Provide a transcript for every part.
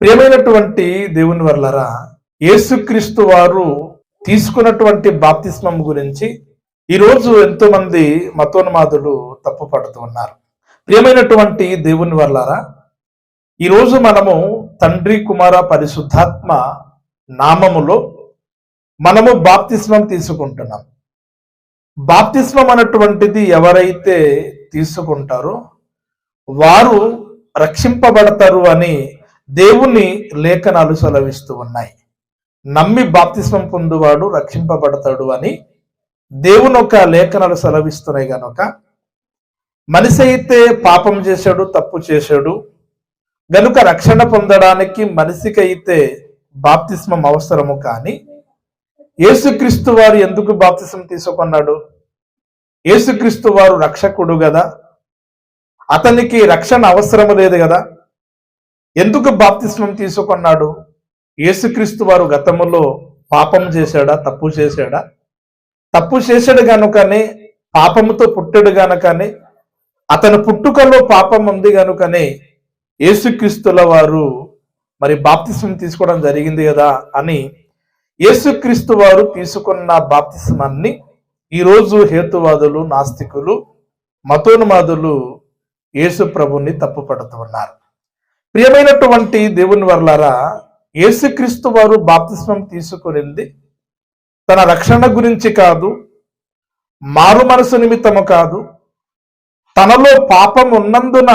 ప్రియమైనటువంటి దేవుని వర్లరా యేసుక్రీస్తు వారు తీసుకున్నటువంటి బాప్తిస్మం గురించి ఈరోజు ఎంతో మంది మతోన్మాదులు తప్పు పడుతూ ఉన్నారు. ప్రియమైనటువంటి దేవుని వర్లరా ఈరోజు మనము తండ్రి కుమార పరిశుద్ధాత్మ నామములో మనము బాప్తిస్మం తీసుకుంటున్నాం. బాప్తిస్మం అన్నటువంటిది ఎవరైతే తీసుకుంటారో వారు రక్షింపబడతారు అని దేవుని లేఖనాలు సెలవిస్తూ ఉన్నాయి. నమ్మి బాప్తిస్మం పొందువాడు రక్షింపబడతాడు అని దేవుని ఒక లేఖనాలు సెలవిస్తున్నాయి గనుక మనిషి అయితే పాపం చేశాడు తప్పు చేశాడు. గనుక రక్షణ పొందడానికి మనిషికి అయితే బాప్తిస్మం అవసరము కానీ యేసుక్రీస్తు వారు ఎందుకు బాప్తిస్మం తీసుకున్నాడు? యేసుక్రీస్తు వారు రక్షకుడు కదా అతనికి రక్షణ అవసరం లేదు కదా ఎందుకు బాప్తిస్మం తీసుకున్నాడు? యేసుక్రీస్తు వారు గతంలో పాపం చేశాడా? తప్పు చేశాడా? తప్పు చేశాడు గనుకనే పాపముతో పుట్టాడు గనుకనే అతని పుట్టుకలో పాపం ఉంది గనుకనే యేసుక్రీస్తుల వారు మరి బాప్తిస్మం తీసుకోవడం జరిగింది కదా అని యేసుక్రీస్తు వారు తీసుకున్న బాప్తిస్మాన్ని ఈరోజు హేతువాదులు నాస్తికులు మతోన్మాదులు యేసు ప్రభుని తప్పుపడుతూ ప్రియమైనటువంటి దేవుని వర్లారా యేసుక్రీస్తు వారు బాప్తిస్మం తీసుకునింది తన రక్షణ గురించి కాదు మారు మనసు నిమిత్తము కాదు తనలో పాపం ఉన్నందున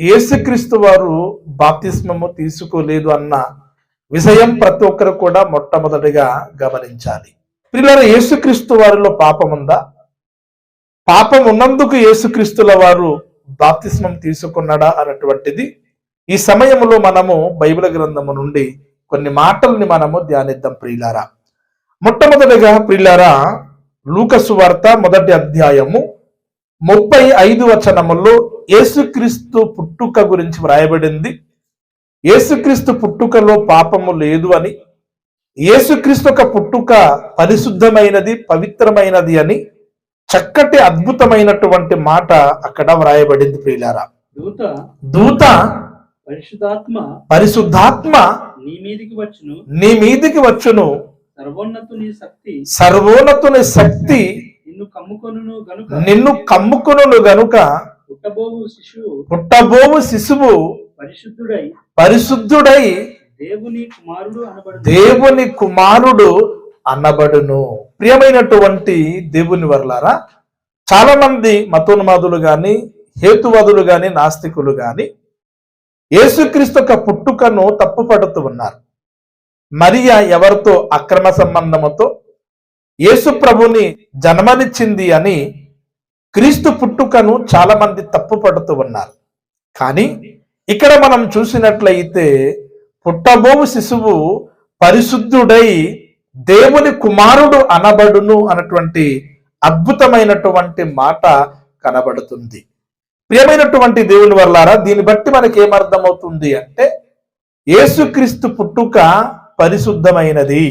యేసుక్రీస్తు వారు బాప్తిస్మము తీసుకోలేదు అన్న విషయం ప్రతి ఒక్కరు కూడా మొట్టమొదటిగా గమనించాలి. పిల్లల యేసుక్రీస్తు వారిలో పాపం ఉందా? పాపం ఉన్నందుకు యేసుక్రీస్తుల వారు బాప్తిస్మం తీసుకున్నాడా అన్నటువంటిది ఈ సమయంలో మనము బైబిల్ గ్రంథము నుండి కొన్ని మాటల్ని మనము ధ్యానిద్దాం ప్రియులారా. మొట్టమొదటిగా ప్రియులారా లూకసు వార్త మొదటి అధ్యాయము ముప్పై ఐదు వచనములో యేసుక్రీస్తు పుట్టుక గురించి వ్రాయబడింది. యేసుక్రీస్తు పుట్టుకలో పాపము లేదు అని యేసుక్రీస్తు ఒక పుట్టుక పరిశుద్ధమైనది పవిత్రమైనది అని చక్కటి అద్భుతమైనటువంటి మాట అక్కడ వ్రాయబడింది ప్రియులారా. దూత దూత పరిశుద్ధాత్మ పరిశుద్ధాత్మ నీ మీదికి వచ్చును. నీ మీదికి వచ్చును. సర్వోన్నతుని శక్తి సర్వోన్నతుని శక్తి నిన్ను కమ్ముకొనును గనుక. నిన్ను కమ్ముకును గనుక పుట్టబోవు శిశువు. పుట్టబోవు శిశువు పరిశుద్ధుడై పరిశుద్ధుడై దేవుని కుమారుడు అనబడు దేవుని కుమారుడు అనబడును. ప్రియమైనటువంటి దేవుని వర్లారా చాలా మంది మతోన్మాదులు గాని హేతువాదులు గాని నాస్తికులు గాని యేసుక్రీస్తు యొక్క పుట్టుకను తప్పుపడుతూ ఉన్నారు. మరియా ఎవరితో అక్రమ సంబంధముతో? యేసు ప్రభుని జన్మనిచ్చింది అని క్రీస్తు పుట్టుకను చాలా మంది తప్పుపడుతూ ఉన్నారు. కానీ ఇక్కడ మనం చూసినట్లయితే పుట్టబోవు శిశువు పరిశుద్ధుడై దేవుని కుమారుడు అనబడును అన్నటువంటి అద్భుతమైనటువంటి మాట కనబడుతుంది. ప్రియమైనటువంటి దేవుని వల్లారా దీన్ని బట్టి మనకి ఏమర్థమవుతుంది అంటే యేసుక్రీస్తు పుట్టుక పరిశుద్ధమైనది.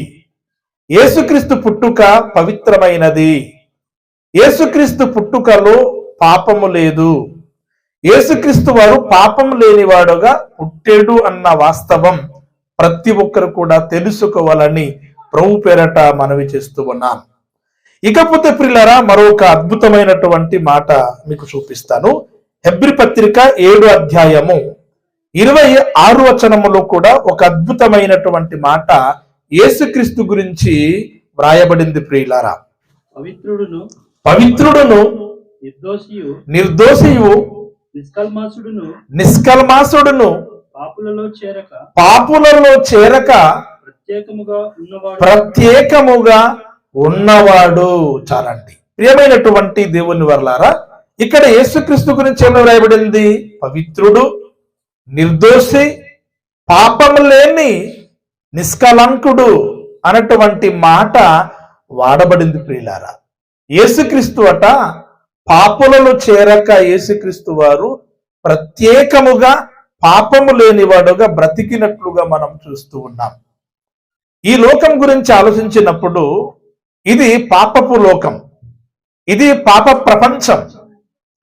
యేసుక్రీస్తు పుట్టుక పవిత్రమైనది. యేసుక్రీస్తు పుట్టుకలో పాపము లేదు. యేసుక్రీస్తు వారు పాపం లేనివాడుగా పుట్టేడు అన్న వాస్తవం ప్రతి ఒక్కరు కూడా తెలుసుకోవాలని ప్రభు పేరట మనవి చేస్తూ ఉన్నాను ఇకపోతే ప్రిల్లరా మరొక అద్భుతమైనటువంటి మాట మీకు చూపిస్తాను. హెబ్రి పత్రిక ఏడు అధ్యాయము. ఇరవై ఆరు వచనములో కూడా ఒక అద్భుతమైనటువంటి మాట యేసుక్రీస్తు గురించి వ్రాయబడింది ప్రియులారా. పవిత్రుడును పవిత్రుడును నిర్దోషియు నిర్దోషియు నిష్కల్మాసుడును నిష్కల్మాసుడును పాపులలో చేరక పాపులలో చేరక ప్రత్యేకముగా ఉన్నవాడు. ప్రత్యేకముగా ఉన్నవాడు. చాలండి. ప్రియమైనటువంటి దేవుని వర్లారా ఇక్కడ యేసుక్రీస్తు గురించి ఏమి వ్రాయబడింది? పవిత్రుడు నిర్దోషి పాపం లేని నిష్కలంకుడు అన్నటువంటి మాట వాడబడింది ప్రియులారా. యేసుక్రీస్తు అట పాపులలో చేరక యేసుక్రీస్తు వారు ప్రత్యేకముగా పాపము లేనివాడుగా బ్రతికినట్లుగా మనం చూస్తూ ఉన్నాం. ఈ లోకం గురించి ఆలోచించినప్పుడు ఇది పాపపు లోకం. ఇది పాప ప్రపంచం.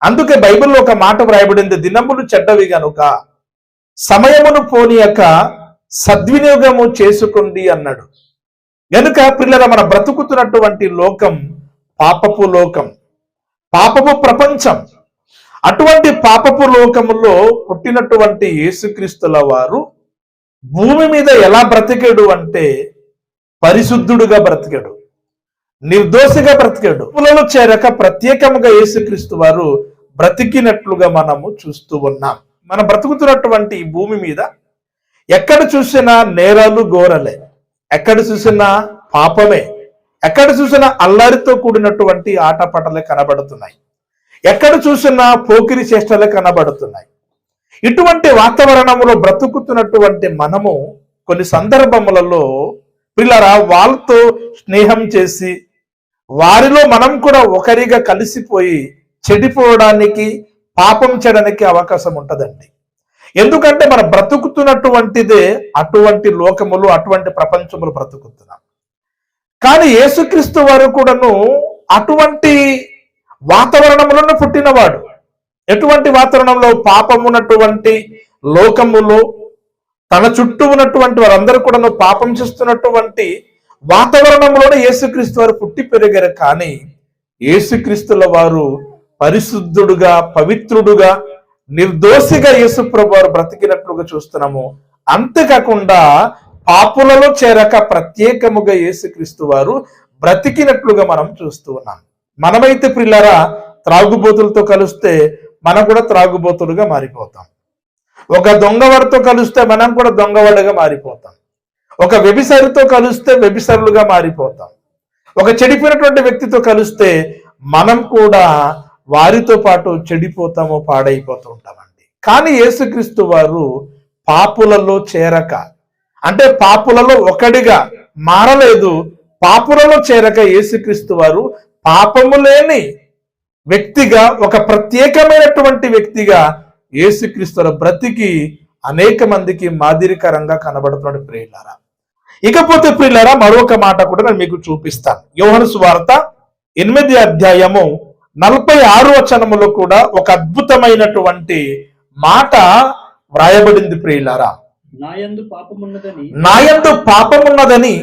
అందుకే బైబిల్లో ఒక మాట వ్రాయబడింది దినములు చెడ్డవి గనుక సమయమును పోనీయక సద్వినియోగము చేసుకోండి అన్నాడు. గనుక పిల్లల మన బ్రతుకుతున్నటువంటి లోకం పాపపు లోకం పాపపు ప్రపంచం. అటువంటి పాపపు లోకములో పుట్టినటువంటి యేసుక్రీస్తుల వారు భూమి మీద ఎలా బ్రతికాడు అంటే పరిశుద్ధుడుగా బ్రతికాడు నిర్దోషిగా బ్రతికాడు పులలో చేరక ప్రత్యేకముగా యేసుక్రీస్తు వారు బ్రతికినట్లుగా మనము చూస్తూ ఉన్నాం. మనం బ్రతుకుతున్నటువంటి ఈ భూమి మీద ఎక్కడ చూసినా నేరాలు ఘోరలే ఎక్కడ చూసినా పాపమే ఎక్కడ చూసినా అల్లరితో కూడినటువంటి ఆటపాటలే కనబడుతున్నాయి. ఎక్కడ చూసినా పోకిరి చేష్టలే కనబడుతున్నాయి. ఇటువంటి వాతావరణంలో బ్రతుకుతున్నటువంటి మనము కొన్ని సందర్భములలో పిల్లరా వాళ్ళతో స్నేహం చేసి వారిలో మనం కూడా ఒకరిగా కలిసిపోయి చెడిపోవడానికి పాపం చేయడానికి అవకాశం ఉంటుందండి. ఎందుకంటే మనం బ్రతుకుతున్నటువంటిదే అటువంటి లోకములు అటువంటి ప్రపంచములు బ్రతుకుతున్నాం. కానీ యేసుక్రీస్తు వారు కూడాను అటువంటి వాతావరణంలోనే పుట్టినవాడు. ఎటువంటి వాతావరణంలో పాపం ఉన్నటువంటి లోకములో తన చుట్టూ ఉన్నటువంటి వారందరూ కూడాను పాపం చేస్తున్నటువంటి వాతావరణంలోనే యేసుక్రీస్తు వారు పుట్టి పెరిగారు. కానీ యేసుక్రీస్తుల వారు పరిశుద్ధుడుగా పవిత్రుడుగా నిర్దోషిగా యేసుప్రభు వారు బ్రతికినట్లుగా చూస్తున్నాము. అంతేకాకుండా పాపులలో చేరక ప్రత్యేకముగా యేసుక్రీస్తు వారు బ్రతికినట్లుగా మనం చూస్తూ ఉన్నాం. మనమైతే పిల్లరా త్రాగుబోతులతో కలిస్తే మనం కూడా త్రాగుబోతులుగా మారిపోతాం. ఒక దొంగవాడితో కలిస్తే మనం కూడా దొంగవాడుగా మారిపోతాం. ఒక వ్యభిసారితో కలిస్తే వ్యభిసారులుగా మారిపోతాం. ఒక చెడిపోయినటువంటి వ్యక్తితో కలిస్తే మనం కూడా వారితో పాటు చెడిపోతాము పాడైపోతూ ఉంటామండి. కానీ యేసుక్రీస్తు వారు పాపులలో చేరక అంటే పాపులలో ఒకడిగా మారలేదు పాపులలో చేరక యేసుక్రీస్తు వారు పాపము లేని వ్యక్తిగా ఒక ప్రత్యేకమైనటువంటి వ్యక్తిగా యేసుక్రీస్తుల బ్రతికి అనేక మందికి మాదిరికరంగా కనబడుతున్నాడు ప్రియులారా. ఇకపోతే ప్రియులారా మరొక మాట కూడా నేను మీకు చూపిస్తాను. యోహను సువార్త ఎనిమిది అధ్యాయము నలభై ఆరు వచనములో కూడా ఒక అద్భుతమైనటువంటి మాట వ్రాయబడింది ప్రియులారా. నాయందు పాపమున్నదని నాయందు పాపమున్నదని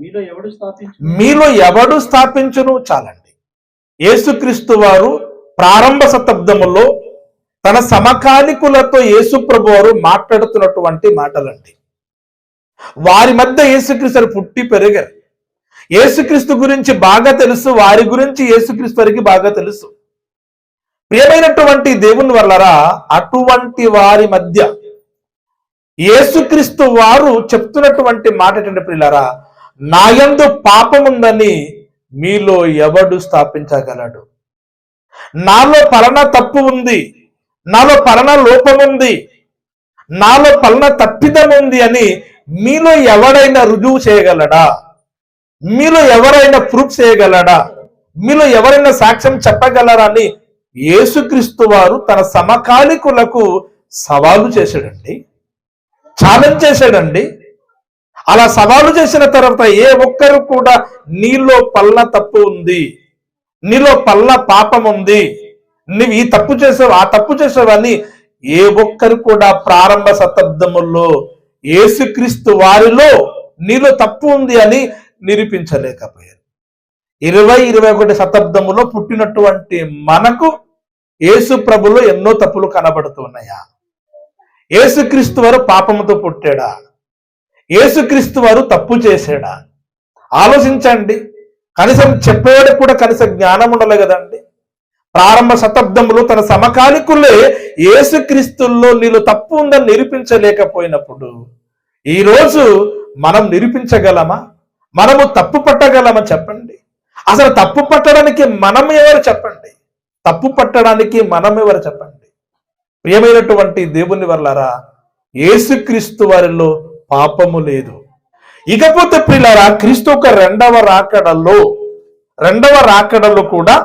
మీలో ఎవడు స్థాపించు మీలో ఎవడు స్థాపించును? చాలండి. యేసుక్రీస్తు వారు ప్రారంభ శతాబ్దములో తన సమకాలికులతో యేసు ప్రభు వారు మాట్లాడుతున్నటువంటి మాటలండి. వారి మధ్య యేసుక్రీస్తు పుట్టి పెరిగారు. యేసుక్రీస్తు గురించి బాగా తెలుసు వారి గురించి యేసుక్రీస్తు వారికి బాగా తెలుసు. ప్రియమైనటువంటి దేవుని వల్లరా అటువంటి వారి మధ్య యేసుక్రీస్తు వారు చెప్తున్నటువంటి మాట ఏంటంటే ప్రియులారా నాయందు పాపముందని మీలో ఎవడు స్థాపించగలడు? నాలో పలన తప్పు ఉంది నాలో పలన లోపం ఉంది నాలో పలన తప్పిదం ఉంది అని మీలో ఎవడైనా రుజువు చేయగలడా? మీలో ఎవరైనా ప్రూఫ్ చేయగలడా? మీలో ఎవరైనా సాక్ష్యం చెప్పగలరా అని యేసుక్రీస్తు వారు తన సమకాలికులకు సవాలు చేశాడండి. ఛాలెంజ్ చేశాడండి. అలా సవాలు చేసిన తర్వాత ఏ ఒక్కరు కూడా నీలో పల్ల తప్పు ఉంది. నీలో పల్ల పాపం ఉంది. నువ్వు ఈ తప్పు చేసావు ఆ తప్పు చేసావని ఏ ఒక్కరు కూడా ప్రారంభ శతాబ్దముల్లో ఏసుక్రీస్తు వారిలో నీలో తప్పు ఉంది అని నిరూపించలేకపోయారు. ఇరవై ఇరవై ఒకటి శతాబ్దములో పుట్టినటువంటి మనకు యేసు ప్రభులో ఎన్నో తప్పులు కనబడుతున్నాయా? యేసుక్రీస్తు వారు పాపముతో పుట్టాడా? యేసుక్రీస్తు వారు తప్పు చేశాడా? ఆలోచించండి. కనీసం చెప్పేవాడికి కూడా కనీస జ్ఞానం ఉండాలి కదండి. ప్రారంభ శతాబ్దంలో తన సమకాలికులే యేసుక్రీస్తుల్లో నీళ్ళు తప్పు ఉందని నిరూపించలేకపోయినప్పుడు ఈరోజు మనం నిరూపించగలమా? మనము తప్పు పట్టగలమని చెప్పండి. అసలు తప్పు పట్టడానికి మనం ఎవరు చెప్పండి. తప్పు పట్టడానికి మనం ఎవరు చెప్పండి. ప్రియమైనటువంటి దేవుని వల్లరా ఏసుక్రీస్తు వారిలో పాపము లేదు. ఇకపోతే ప్రియులారా క్రీస్తు ఒక రెండవ రాకడలో రెండవ రాకడలో కూడా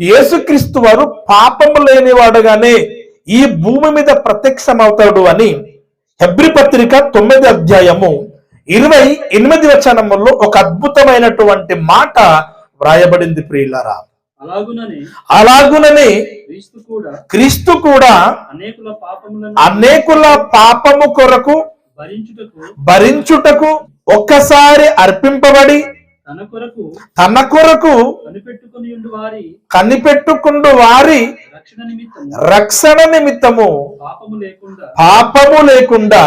యేసుక్రీస్తు వారు పాపము లేనివాడుగానే ఈ భూమి మీద ప్రత్యక్షమవుతాడు అని హెబ్రి పత్రిక తొమ్మిది అధ్యాయము ఇరవై ఎనిమిది వచనములో ఒక అద్భుతమైనటువంటి మాట వ్రాయబడింది ప్రియులారా. అలాగునని క్రీస్తు కూడా అనేకుల పాపము కొరకు భరించుటకు ఒక్కసారి అర్పింపబడి తన కొరకు కనిపెట్టుకుండు వారి రక్షణ నిమిత్తం రక్షణ నిమిత్తము. పాపము లేకుండా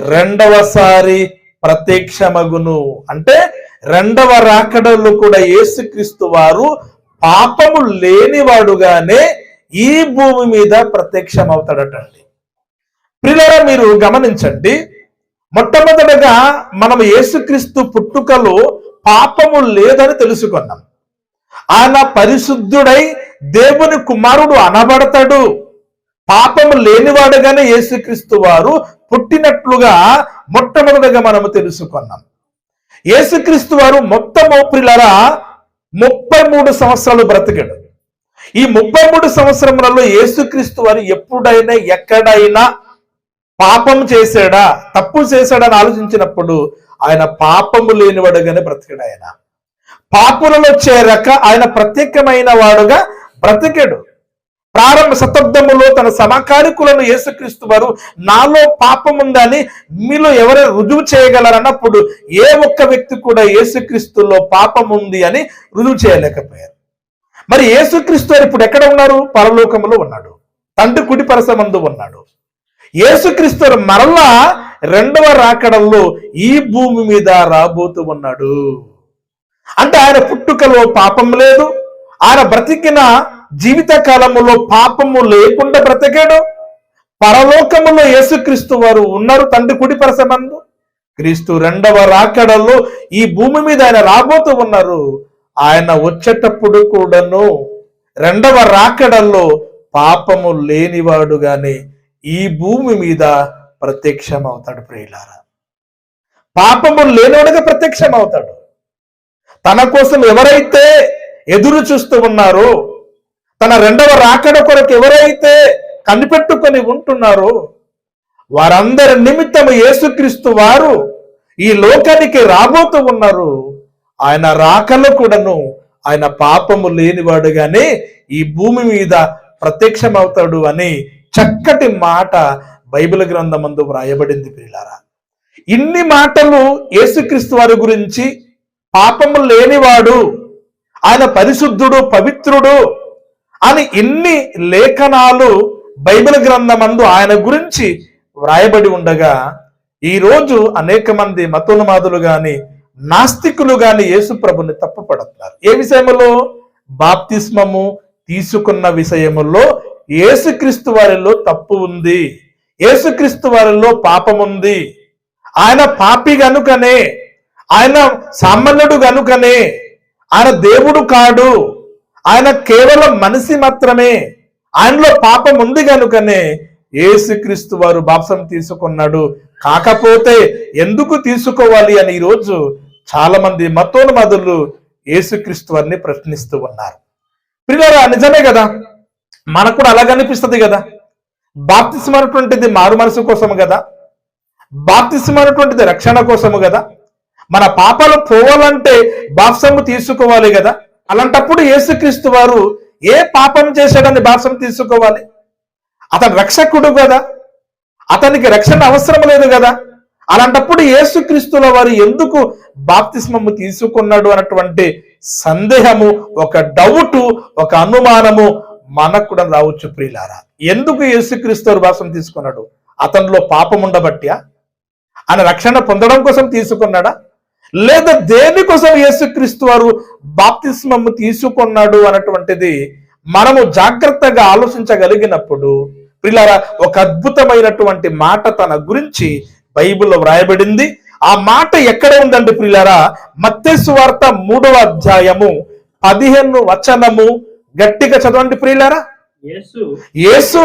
రెండవసారి ప్రత్యక్షమగును. అంటే రెండవ రాకడలు కూడా యేసుక్రీస్తు వారు పాపము లేనివాడుగానే ఈ భూమి మీద ప్రత్యక్షమవుతాడటండి. ప్రిలరా మీరు గమనించండి. మొట్టమొదటగా మనం యేసుక్రీస్తు పుట్టుకలో పాపము లేదని తెలుసుకున్నాం. ఆయన పరిశుద్ధుడై దేవుని కుమారుడు అనబడతాడు. పాపము లేనివాడుగానే యేసుక్రీస్తు వారు పుట్టినట్లుగా మొట్టమొదటిగా మనము తెలుసుకున్నాం. యేసుక్రీస్తు వారు మొత్తం ప్రిలరా ముప్పై మూడు సంవత్సరాలు బ్రతికాడు. ఈ ముప్పై మూడు సంవత్సరములలో యేసుక్రీస్తు వారు ఎప్పుడైనా ఎక్కడైనా పాపం చేశాడా తప్పు చేశాడని ఆలోచించినప్పుడు ఆయన పాపము లేనివాడుగానే బ్రతికాడు ఆయన. పాపులలో చేరక ఆయన ప్రత్యేకమైన వాడుగా బ్రతికాడు. ప్రారంభ శతాబ్దములో తన సమకాలికులను యేసుక్రీస్తు వారు నాలో పాపం ఉందని మీలో ఎవరైనా రుజువు చేయగలరన్నప్పుడు ఏ ఒక్క వ్యక్తి కూడా యేసుక్రీస్తులో పాపం ఉంది అని రుజువు చేయలేకపోయారు. మరి యేసుక్రీస్తు వారు ఇప్పుడు ఎక్కడ ఉన్నారు? పరలోకములో ఉన్నాడు. తండ్రి కుడి పరసమందు ఉన్నాడు. యేసుక్రీస్తు మరలా రెండవ రాకడంలో ఈ భూమి మీద రాబోతూ ఉన్నాడు. అంటే ఆయన పుట్టుకలో పాపం లేదు. ఆయన బ్రతికిన జీవిత కాలములో పాపము లేకుండా బ్రతికాడు. పరలోకములో యేసుక్రీస్తు వారు ఉన్నారు తండ్రి కుడి పరసమందు క్రీస్తు రెండవ రాకడలో ఈ భూమి మీద ఆయన రాబోతూ ఉన్నారు. ఆయన వచ్చేటప్పుడు కూడాను రెండవ రాకడల్లో పాపము లేనివాడుగానే ఈ భూమి మీద ప్రత్యక్షం అవుతాడు ప్రియులారా. పాపము లేనివాడుగా ప్రత్యక్షమవుతాడు. తన కోసం ఎవరైతే ఎదురు చూస్తూ ఉన్నారో తన రెండవ రాకడ కొరకు ఎవరైతే కనిపెట్టుకొని ఉంటున్నారో వారందరి నిమిత్తం యేసుక్రీస్తు వారు ఈ లోకానికి రాబోతూ ఉన్నారు. ఆయన రాకలు కూడాను ఆయన పాపము లేనివాడుగానే ఈ భూమి మీద ప్రత్యక్షమవుతాడు అని చక్కటి మాట బైబిల్ గ్రంథమందు వ్రాయబడింది పిల్లారా ఇన్ని మాటలు యేసుక్రీస్తు వారి గురించి పాపము లేనివాడు ఆయన పరిశుద్ధుడు పవిత్రుడు అని ఇన్ని లేఖనాలు బైబిల్ గ్రంథమందు ఆయన గురించి వ్రాయబడి ఉండగా ఈరోజు అనేక మంది మతోన్మాదులు గాని నాస్తికులు గాని యేసు ప్రభుని తప్పుపడుతున్నారు ఏ విషయములో? బాప్తిస్మము తీసుకున్న విషయములో యేసుక్రీస్తు వారిలో తప్పు ఉంది. యేసుక్రీస్తు వారిలో పాపం ఉంది. ఆయన పాపి గనుకనే ఆయన సామాన్యుడు గనుకనే ఆయన దేవుడు కాడు. ఆయన కేవలం మనిషి మాత్రమే. ఆయనలో పాపం ఉంది కనుకనే ఏసుక్రీస్తు వారు బాప్సం తీసుకున్నాడు. కాకపోతే ఎందుకు తీసుకోవాలి అని ఈరోజు చాలా మంది మతోన్మదులు ఏసుక్రీస్తు వారిని ప్రశ్నిస్తూ ఉన్నారు. ప్రియరా నిజమే కదా? మనకు కూడా అలాగ అనిపిస్తుంది కదా? బాప్తిసం అనేటువంటిది మారు మనసు కోసము కదా? బాప్తిసం అనేటువంటిది రక్షణ కోసము కదా? మన పాపాలు పోవాలంటే బాప్సము తీసుకోవాలి కదా? అలాంటప్పుడు యేసుక్రీస్తు వారు ఏ పాపం చేశాడని భాషం తీసుకోవాలి? అతను రక్షకుడు కదా. అతనికి రక్షణ అవసరం లేదు కదా. అలాంటప్పుడు యేసుక్రీస్తుల వారు ఎందుకు బాప్తిస్మము తీసుకున్నాడు అన్నటువంటి సందేహము ఒక డౌట్ ఒక అనుమానము మనకు కూడా రావచ్చు ప్రియులారా. ఎందుకు యేసుక్రీస్తు వారు తీసుకున్నాడు? అతనిలో పాపం ఉండబట్టియా ఆయన రక్షణ పొందడం కోసం తీసుకున్నాడా? లేదా దేనికోసం యేసుక్రీస్తు వారు బాప్తిస్మము తీసుకున్నాడు అన్నటువంటిది మనము జాగ్రత్తగా ఆలోచించగలిగినప్పుడు పిల్లరా ఒక అద్భుతమైనటువంటి మాట తన గురించి బైబిల్లో వ్రాయబడింది. ఆ మాట ఎక్కడ ఉందండి ప్రియులారా మత్తేసు వార్త మూడవ అధ్యాయము పదిహేను వచనము. గట్టిగా చదవండి ప్రియులారా యేసు యేసు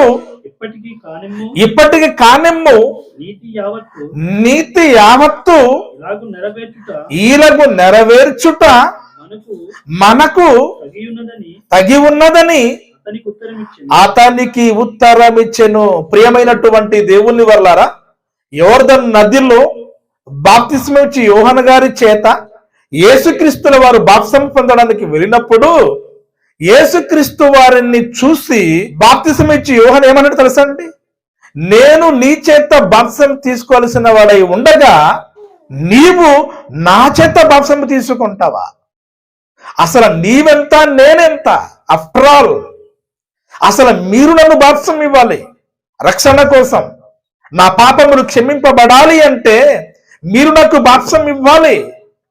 ఇప్పటికీ కానిమ్ము నీతి యావత్తు ఈలకు నెరవేర్చుట మనకు తగి ఉన్నదని అతనికి ఉత్తరం ఇచ్చింది అతనికి ఉత్తరం ఇచ్చెను ప్రియమైనటువంటి దేవుని వల్లారా యోర్ధన్ నదిలో బాప్తిస్మ ఇచ్చి యోహన్ గారి చేత యేసుక్రీస్తుల వారు బాప్సం పొందడానికి వెళ్ళినప్పుడు యేసుక్రీస్తు వారిని చూసి బాప్తిసం ఇచ్చి యోహన్ ఏమన్నాడు తెలుసా అండి? నేను నీ చేత బాప్సం తీసుకోవాల్సిన వాడై ఉండగా నీవు నా చేత బాప్సం తీసుకుంటావా? అసలు నీవెంత నేనెంత? ఆఫ్టర్ ఆల్ అసలు మీరు నన్ను బాప్సం ఇవ్వాలి. రక్షణ కోసం నా పాపములు క్షమింపబడాలి అంటే మీరు నాకు బాప్సం ఇవ్వాలి.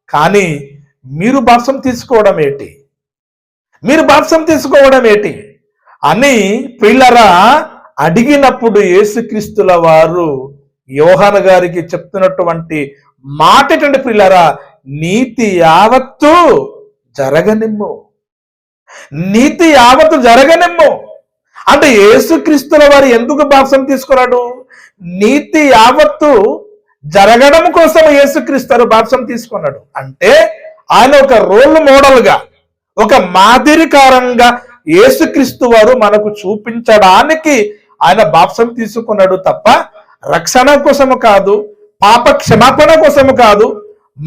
కానీ మీరు బాప్సం తీసుకోవడం ఏంటి? మీరు బాప్సం తీసుకోవడం ఏంటి? అని పిల్లరా అడిగినప్పుడు యేసుక్రీస్తుల వారు యోహన గారికి చెప్తున్నటువంటి మాట ఏంటంటే పిల్లరా నీతి యావత్తు జరగనిమ్ము. నీతి యావత్తు జరగనిమ్ము. అంటే యేసుక్రీస్తుల వారు ఎందుకు బాప్సం తీసుకున్నాడు? నీతి యావత్తు జరగడం కోసం యేసుక్రీస్తు బాప్సం తీసుకున్నాడు. అంటే ఆయన ఒక రోల్ మోడల్గా ఒక మాదిరికారంగా యేసుక్రీస్తు వారు మనకు చూపించడానికి ఆయన బాప్సం తీసుకున్నాడు తప్ప రక్షణ కోసము కాదు పాప క్షమాపణ కోసము కాదు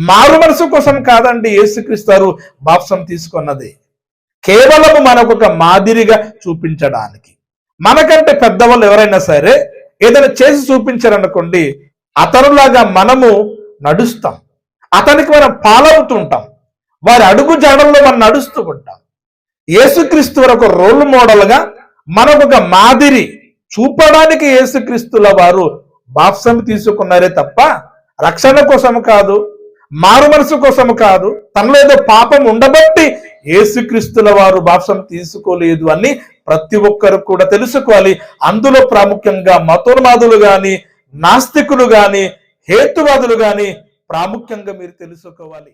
మారు మనసు కోసం కాదండి యేసుక్రీస్తు వారు బాప్సం తీసుకున్నది. కేవలం మనకు ఒక మాదిరిగా చూపించడానికి. మనకంటే పెద్దవాళ్ళు ఎవరైనా సరే ఏదైనా చేసి చూపించారనుకోండి అతనులాగా మనము నడుస్తాం. అతనికి మనం పాలవుతుంటాం. వారి అడుగు జాడల్లో మనం నడుస్తూ ఉంటాం. యేసుక్రీస్తు ఒక రోల్ మోడల్గా మనకు ఒక మాదిరి చూపడానికి యేసుక్రీస్తుల వారు బాప్సం తీసుకున్నారే తప్ప రక్షణ కోసం కాదు మారు మనసు కోసం కాదు తనలో ఏదో పాపం ఉండబట్టి యేసుక్రీస్తుల వారు బాప్సం తీసుకోలేదు అని ప్రతి ఒక్కరు కూడా తెలుసుకోవాలి. అందులో ప్రాముఖ్యంగా మతోన్మాదులు గాని నాస్తికులు గాని హేతువాదులు గాని ప్రాముఖ్యంగా మీరు తెలుసుకోవాలి.